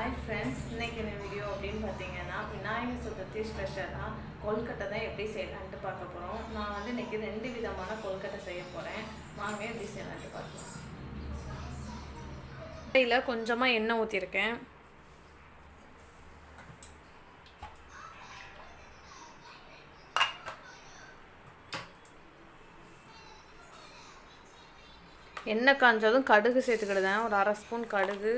Hi friends இன்னைக்கு என்ன video அப்படின்னு பார்த்தீங்கன்னா விநாயகர் சதுர்த்தி ஸ்பெஷலாக கொல்கட்டை தான் எப்படி செய்யலான்ட்டு பார்க்க போகிறோம் நான் வந்து இன்னைக்கு ரெண்டு விதமான கொல்கட்டை செய்ய போகிறேன் வாங்க எப்படி செய்யலான்ட்டு பார்க்கலாம். கடையில் கொஞ்சமாக எண்ணெய் ஊற்றிருக்கேன் எண்ணெய் காஞ்சதும் கடுகு சேர்த்துக்கிடுதேன். ஒரு அரை ஸ்பூன் கடுகு.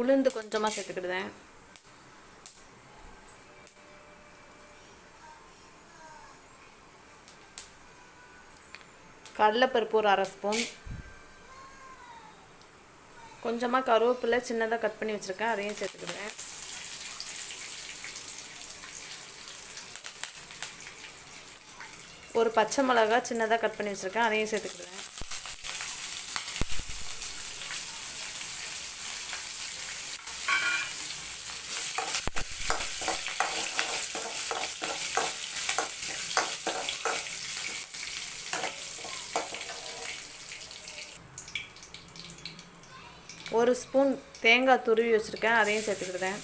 உளுந்து கொஞ்சமாக சேர்த்துக்கிடுதேன். கடலைப்பருப்பு ஒரு அரை ஸ்பூன். கொஞ்சமாக கருவேப்பிலை சின்னதாக கட் பண்ணி வச்சுருக்கேன் அதையும் சேர்த்துக்கிடுவேன். ஒரு பச்சை மிளகா சின்னதாக கட் பண்ணி வச்சுருக்கேன் அதையும் சேர்த்துக்கிடுவேன். ஒரு ஸ்பூன் தேங்காய் துருவி வச்சுருக்கேன் அதையும் சேர்த்துக்கிட்டேன்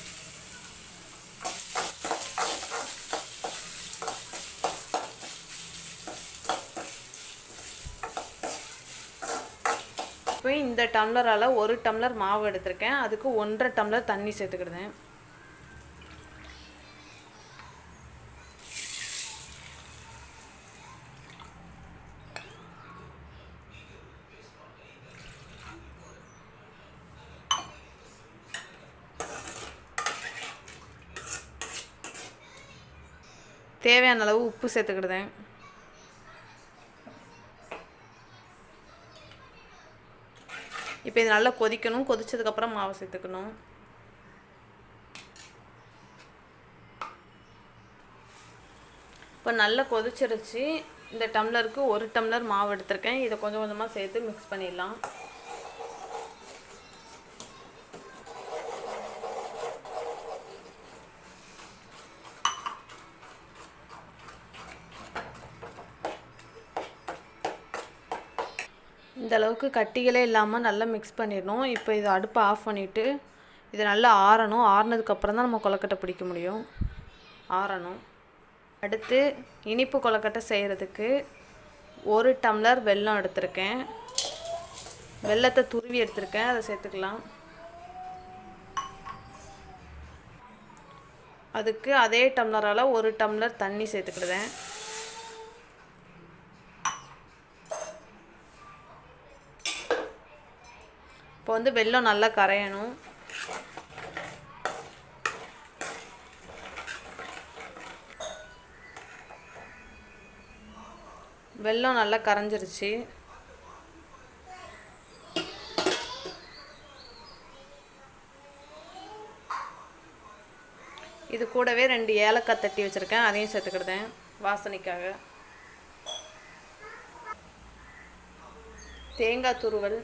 இப்போ இந்த டம்ளரால் ஒரு டம்ளர் மாவு எடுத்திருக்கேன் அதுக்கு ஒன்றரை டம்ளர் தண்ணி சேர்த்துக்கிடுதேன் தேவையான அளவு உப்பு சேர்த்துக்கிடுதேன். இப்போ இது நல்லா கொதிக்கணும். கொதிச்சதுக்கப்புறம் மாவு சேர்த்துக்கணும். இப்போ நல்லா கொதிச்சிருச்சு. இந்த டம்ளருக்கு ஒரு டம்ளர் மாவு எடுத்திருக்கேன். இதை கொஞ்சம் கொஞ்சமாக சேர்த்து மிக்ஸ் பண்ணிடலாம். இந்த அளவுக்கு கட்டிகளே இல்லாமல் நல்லா மிக்ஸ் பண்ணிடணும். இப்போ இதை அடுப்பை ஆஃப் பண்ணிவிட்டு இது நல்லா ஆறணும். ஆறினதுக்கப்புறம் தான் நம்ம கொலக்கட்டை பிடிக்க முடியும். ஆறணும். அடுத்து இனிப்பு கொலக்கட்டை செய்கிறதுக்கு ஒரு டம்ளர் வெல்லம் எடுத்திருக்கேன். வெல்லத்தை துருவி எடுத்திருக்கேன். அதை சேர்த்துக்கலாம். அதுக்கு அதே டம்ளரால் ஒரு டம்ளர் தண்ணி சேர்த்துக்கிடுதேன் இப்போ வந்து வெல்லம் நல்லா கரையணும். வெல்லம் நல்லா கரைஞ்சிருச்சு. இது கூடவே ரெண்டு ஏலக்காய் தட்டி வச்சுருக்கேன். அதையும் சேர்த்துக்கிடுதேன் வாசனைக்காக. தேங்காய் துருவல்.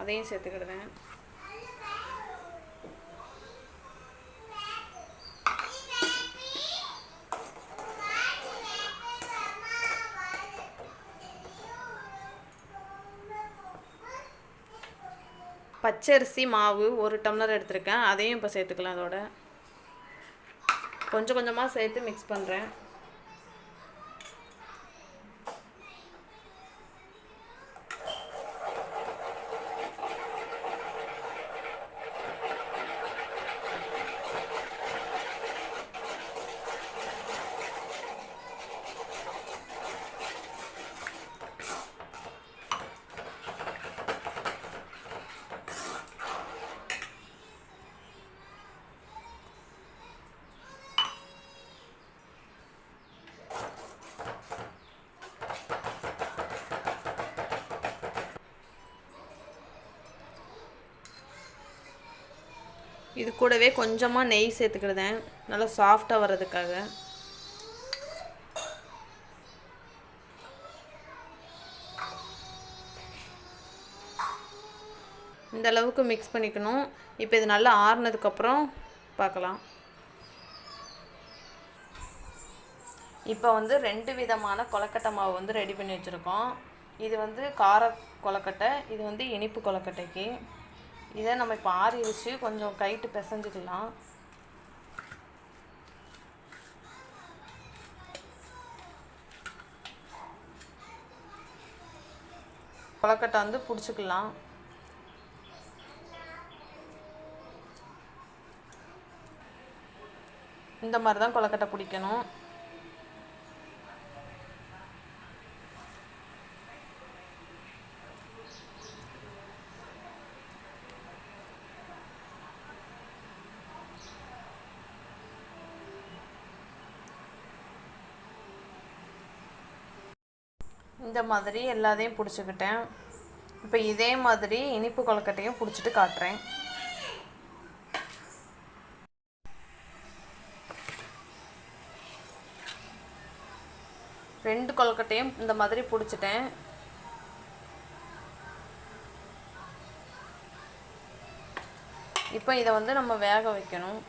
அதையும் சேர்த்துக்கிடுவேன். பச்சரிசி மாவு ஒரு டம்ளர் எடுத்திருக்கேன். அதையும் இப்போ சேர்த்துக்கலாம் அதோட. கொஞ்சம் கொஞ்சமாக சேர்த்து மிக்ஸ் பண்ணுறேன் இது கூடவே கொஞ்சமாக நெய் சேர்த்துக்கிடுதேன். நல்லா சாஃப்டாக வர்றதுக்காக. இந்த அளவுக்கு மிக்ஸ் பண்ணிக்கணும். இப்போ இது நல்லா ஆறுனதுக்கப்புறம் பார்க்கலாம் இப்போ வந்து ரெண்டு விதமான கொலக்கட்டை மாவு வந்து ரெடி பண்ணி வச்சுருக்கோம். இது வந்து கார கொலக்கட்டை இது வந்து இனிப்பு கொலக்கட்டைக்கு இதை நம்ம இப்போ ஆறி வச்சு கொஞ்சம் கைட்டு பிசைஞ்சுக்கலாம். கொலக்கட்டை வந்து பிடிச்சிக்கலாம். இந்த மாதிரி தான் கொலக்கட்டை பிடிக்கணும். இந்த மாதிரி எல்லாத்தையும் பிடிச்சிக்கிட்டேன். இப்போ இதே மாதிரி இனிப்பு கொழுக்கட்டையும் பிடிச்சிட்டு காட்டுறேன். ரெண்டு கொழுக்கட்டையும் இந்த மாதிரி பிடிச்சிட்டேன். இப்போ இதை வந்து நம்ம வேக வைக்கணும்.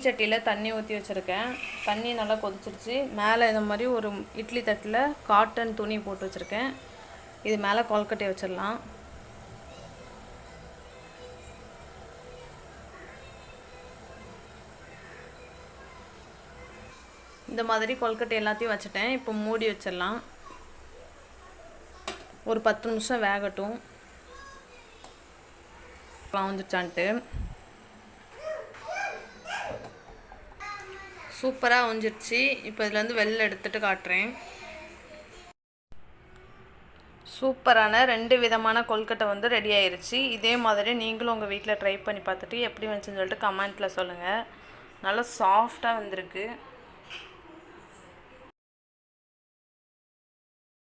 சட்டியில் தண்ணி ஊற்றி வச்சுருக்கேன். தண்ணி நல்லா கொதிச்சிருச்சு. மேலே இந்த மாதிரி ஒரு இட்லி தட்டில் காட்டன் துணி போட்டு வச்சுருக்கேன். இது மேலே கொல்கட்டை வச்சிடலாம். இந்த மாதிரி கொல்கட்டை எல்லாத்தையும் வச்சுட்டேன். இப்போ மூடி வச்சிடலாம். ஒரு பத்து நிமிஷம் வேகட்டும். வந்துச்சான்ட்டு சூப்பராக வந்துருச்சு இப்போ இதுலேருந்து வெளில எடுத்துகிட்டு காட்டுறேன். சூப்பரான ரெண்டு விதமான கொல்கட்டை வந்து ரெடி ஆயிருச்சு. இதே மாதிரி நீங்களும் உங்கள் வீட்டில் ட்ரை பண்ணி பார்த்துட்டு எப்படி வந்துச்சுன்னு சொல்லிட்டு கமெண்ட்டில் சொல்லுங்கள் நல்லா சாஃப்டாக வந்திருக்கு.